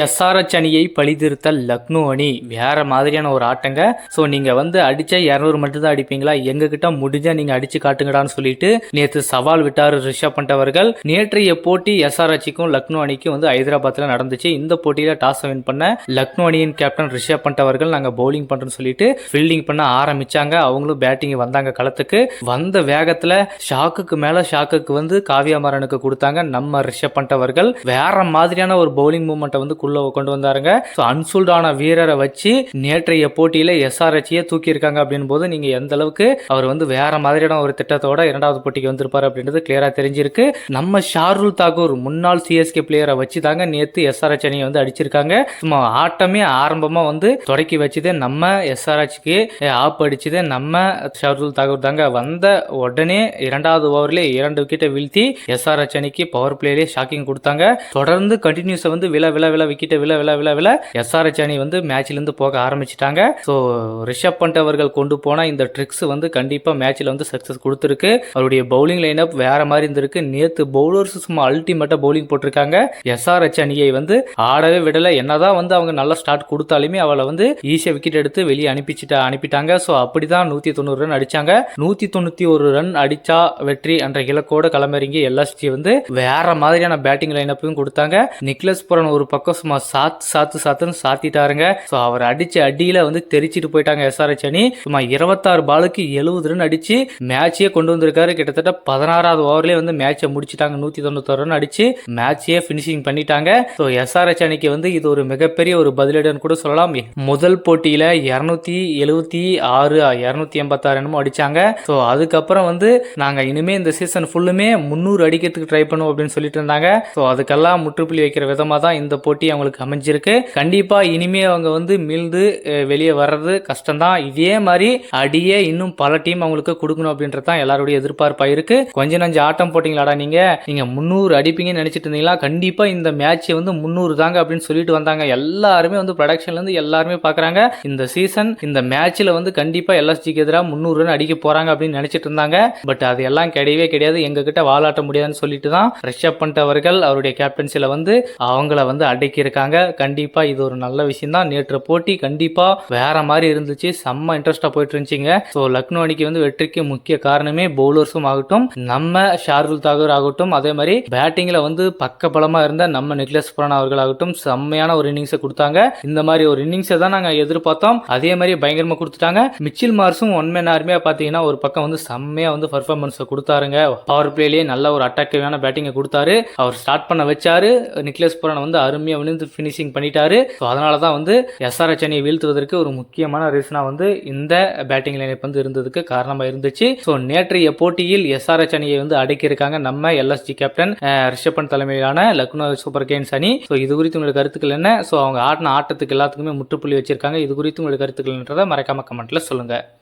SRH அணியை பழிதிருத்தல் லக்னோ அணி. வேற மாதிரியான ஒரு ஆட்டங்க. ஸோ நீங்கள் வந்து அடிச்சா இரநூறு மட்டும் தான் அடிப்பீங்களா? எங்ககிட்ட முடிஞ்சா நீங்கள் அடிச்சு காட்டுங்கடான்னு சொல்லிட்டு நேற்று சவால் விட்டார் ரிஷப் பண்ட் அவர்கள். நேற்றைய போட்டி எஸ்ஆர்எச்சுக்கும் லக்னோ அணிக்கும் வந்து ஹைதராபாத்தில் நடந்துச்சு. இந்த போட்டியில் டாஸ் வின் பண்ண லக்னோ அணியின் கேப்டன் ரிஷப் பண்ட் அவர்கள் நாங்கள் பவுலிங் பண்ணுறோன்னு சொல்லிட்டு ஃபீல்டிங் பண்ண ஆரம்பிச்சாங்க. அவங்களும் பேட்டிங் வந்தாங்க களத்துக்கு. வந்த வேகத்தில் ஷாக்குக்கு மேலே ஷாக்குக்கு வந்து காவியா மாறனுக்கு கொடுத்தாங்க நம்ம ரிஷப் பண்ட் அவர்கள். வேற மாதிரியான ஒரு பவுலிங் மூமெண்ட்டை வந்து குள்ள கொண்டு வந்தாருங்க. ஸோ அன்சூல்டான வீரரை வச்சு நேற்றைய போட்டியில் எஸ்ஆர்ஹெச்சியே தூக்கியிருக்காங்க அப்படின் போது நீங்கள் எந்த அளவுக்கு அவர் வந்து வேற மாதிரியான ஒரு திட்டத்தோட இரண்டாவது போட்டிக்கு வந்திருப்பார் அப்படின்றது கிளியராக தெரிஞ்சிருக்கு. நம்ம ஷாருல் தாகூர் முன்னாள் சிஎஸ்கே பிளேயரை வச்சு தாங்க நேற்று எஸ்ஆர்ஹெச் அணியை வந்து அடிச்சிருக்காங்க. சும்மா ஆட்டமே ஆரம்பமாக வந்து தொடக்கி வச்சதே நம்ம எஸ்ஆர்ஹெச்க்கு ஆப் அடிச்சதே நம்ம ஷாருல் தாகூர் தாங்க. வந்த உடனே இரண்டாவது ஓவர்லேயே இரண்டு விக்கெட்டை வீழ்த்தி எஸ்ஆர்ஹெச் அணிக்கு பவர் பிளேலேயே ஷாக்கிங் கொடுத்தாங்க. தொடர்ந்து கண்டினியூஸை வந்து விழ விழ விழ விக்கெட்டை விழ விழ விழ விழ எஸ்ஆர்ஹெச் அணி வந்து மேட்ச்லேருந்து போக ஆரம்பிச்சிட்டாங்க. ஸோ ரிஷப் பண்ட் அவர்கள் கொண்டு போன இந்த ட்ரிக்ஸ் வந்து கண்டிப்பாக மேட்ச்சில் வந்து சக்ஸஸ் கொடுத்துருக்கு. அவருடைய பவுலிங் லைனப் வேற மாதிரி இருந்திருக்கு. நேற்று பவுலர்ஸ் சும்மா அல்டிமேட்டாக பவுலிங் போட்டிருக்காங்க. எஸ்ஆர்ஹெச் அணியை வந்து ஆடவே விடலை. என்னதான் வந்து அவங்க நல்லா ஸ்டார்ட் கொடுத்தாலுமே அவளை வந்து ஈஸியாக விக்கெட் எடுத்து வெளியே அனுப்பிச்சிட்டா அனுப்பிட்டாங்க. ஸோ அப்படி தான் நூற்றி தொண்ணூறு ரன் அடிச்சாங்க. நூற்றி தொண்ணூற்றி ஒரு ரன் அடிச்சா வெற்றி என்ற இலக்கோடு களமிறங்கி எல்எஸ்டி வந்து வேற மாதிரியான பேட்டிங் லைனப்பையும் கொடுத்தாங்க. நிக்லஸ் புரன் ஒரு பக்கம் சும்மா சாத்து சாத்து சாத்துன்னு சாத்திட்டாருங்க. ஸோ அவர் அடிச்ச அடியில் வந்து தெரிச்சிட்டு போயிட்டாங்க எஸ்ஆர்ஹெச் அணி சும்மா இருபத்தாறு பாலுக்கு எழுபது ரன் அடிச்சு மேட்சே கொண்டு வந்திருக்காரு. கிட்டத்தட்ட பதினாறாவது ஓவர்லேயே வந்து மேட்சை முடிச்சிட்டாங்க. நூத்தி தொண்ணூத்தாறு ரன் அடிச்சு மேட்சே ஃபினிஷிங் பண்ணிட்டாங்க. ஸோ எஸ்ஆர்ஹெச் அணிக்கு வந்து இது ஒரு மிகப்பெரிய ஒரு பதிலடின்னு கூட சொல்லலாம். முதல் போட்டியில இருநூத்தி எழுபத்தி ஆறு இருநூத்தி எண்பத்தாறு என்னமோ அடிச்சாங்க. ஸோ அதுக்கப்புறம் வந்து நாங்க இனிமே இந்த சீசன் ஃபுல்லுமே முந்நூறு அடிக்கிறதுக்கு ட்ரை பண்ணுவோம் அப்படின்னு சொல்லிட்டு இருந்தாங்க. ஸோ அதுக்கெல்லாம் முற்றுப்புள்ளி வைக்கிற விதமாக தான் இந்த போட்டி அவங்களுக்கு அமைஞ்சிருக்கு. கண்டிப்பா இனிமே அவங்க வந்து மீழ்ந்து வெளியே வர்றது கஷ்டம்தான். இதே மாதிரி அடியே இன்னும் பல டீம் அவங்களுக்கு கொடுக்கணும் அப்படின்றது தான் எல்லாருடைய எதிர்பார்ப்பா இருக்கு. கொஞ்ச நஞ்சு ஆட்டம் போட்டீங்களாடா நீங்க? நீங்க முந்நூறு அடிப்பீங்கன்னு நினைச்சிட்டு இருந்தீங்களா? கண்டிப்பா இந்த மேட்ச் வந்து முந்நூறு தாங்க அப்படின்னு சொல்லிட்டு வந்தாங்க. எல்லாருமே வந்து ப்ரொடக்ஷன்ல இருந்து எல்லாருமே பாக்குறாங்க. இந்த சீசன் இந்த மேட்ச்ல வந்து கண்டிப்பா எல்எஸ்ஜிக்கு எதிராக முந்நூறு ரன் அடிக்க போறாங்க அப்படின்னு நினைச்சிட்டு இருந்தாங்க. பட் அது எல்லாம் கிடையவே கிடையாது. எங்க கிட்ட வாலாட்ட முடியாதுன்னு சொல்லிட்டு தான் ரிஷப் பண்ட் அவர்கள் அவருடைய கேப்டன்சில வந்து அவங்கள வந்து அடக்கி இருக்காங்க கண்டிப்பாக இது ஒரு நல்ல விஷயம் தான் நேற்று போட்டி கண்டிப்பாக வேற மாதிரி இருந்துச்சு. செம்ம இன்ட்ரெஸ்டாக போயிட்டு இருந்துச்சுங்க. ஸோ லக்னோ அணிக்கு வந்து வெற்றிக்கு முக்கிய காரணமே பவுலர்ஸும் ஆகட்டும் நம்ம ஷார்துல் தாகூர் ஆகட்டும். அதே மாதிரி பேட்டிங்கில் வந்து பக்க பலமா இருந்த நம்ம நிக்லஸ் புரான் அவர்கள் ஆகட்டும் செம்மையான ஒரு இன்னிங்ஸை கொடுத்தாங்க. இந்த மாதிரி ஒரு இன்னிங்ஸை தான் நாங்கள் எதிர்பார்த்தோம். அதே மாதிரி பயங்கரமாக கொடுத்துட்டாங்க. மிச்சில் மார்ஸும் ஒன் மேன் ஆர்மியா பார்த்தீங்கன்னா ஒரு பக்கம் வந்து செம்மையாக வந்து பர்ஃபார்மன்ஸை கொடுத்தாருங்க. பவர் பிளேலேயே நல்ல ஒரு அட்டாக்கிவான பேட்டிங்கை கொடுத்தாரு. அவர் ஸ்டார்ட் பண்ண வச்சாரு. நிக்லஸ் புரான் வந்து அருமையாக விழுந்து ஃபினிஷிங் பண்ணிட்டாரு. ஸோ அதனால தான் வந்து எஸ்ஆர்எச் அணியை வீழ்த்துவதற்கு ஒரு முக்கியமான ரீசனாக வந்து இந்த பேட்டிங் லைனப் வந்து இருந்ததுக்கு காரணமாக இருந்துச்சு. ஸோ நேற்றைய போட்டியில் எஸ்ஆர்எச் அணியை வந்து அடக்கியிருக்காங்க நம்ம LSG captain ah, Rishabh Pant தலைமையிலான லக்னோ சூப்பர் கிங்ஸ் அணி. ஸோ இது குறித்து உங்களுக்கு கருத்துக்கள் என்ன? ஸோ அவங்க ஆடின ஆட்டத்துக்கு எல்லாத்துக்குமே முற்றுப்புள்ளி வச்சிருக்காங்க. இது குறித்து உங்களுக்கு கருத்துக்கள்ன்றதை மறக்காம கமெண்ட்ல சொல்லுங்க.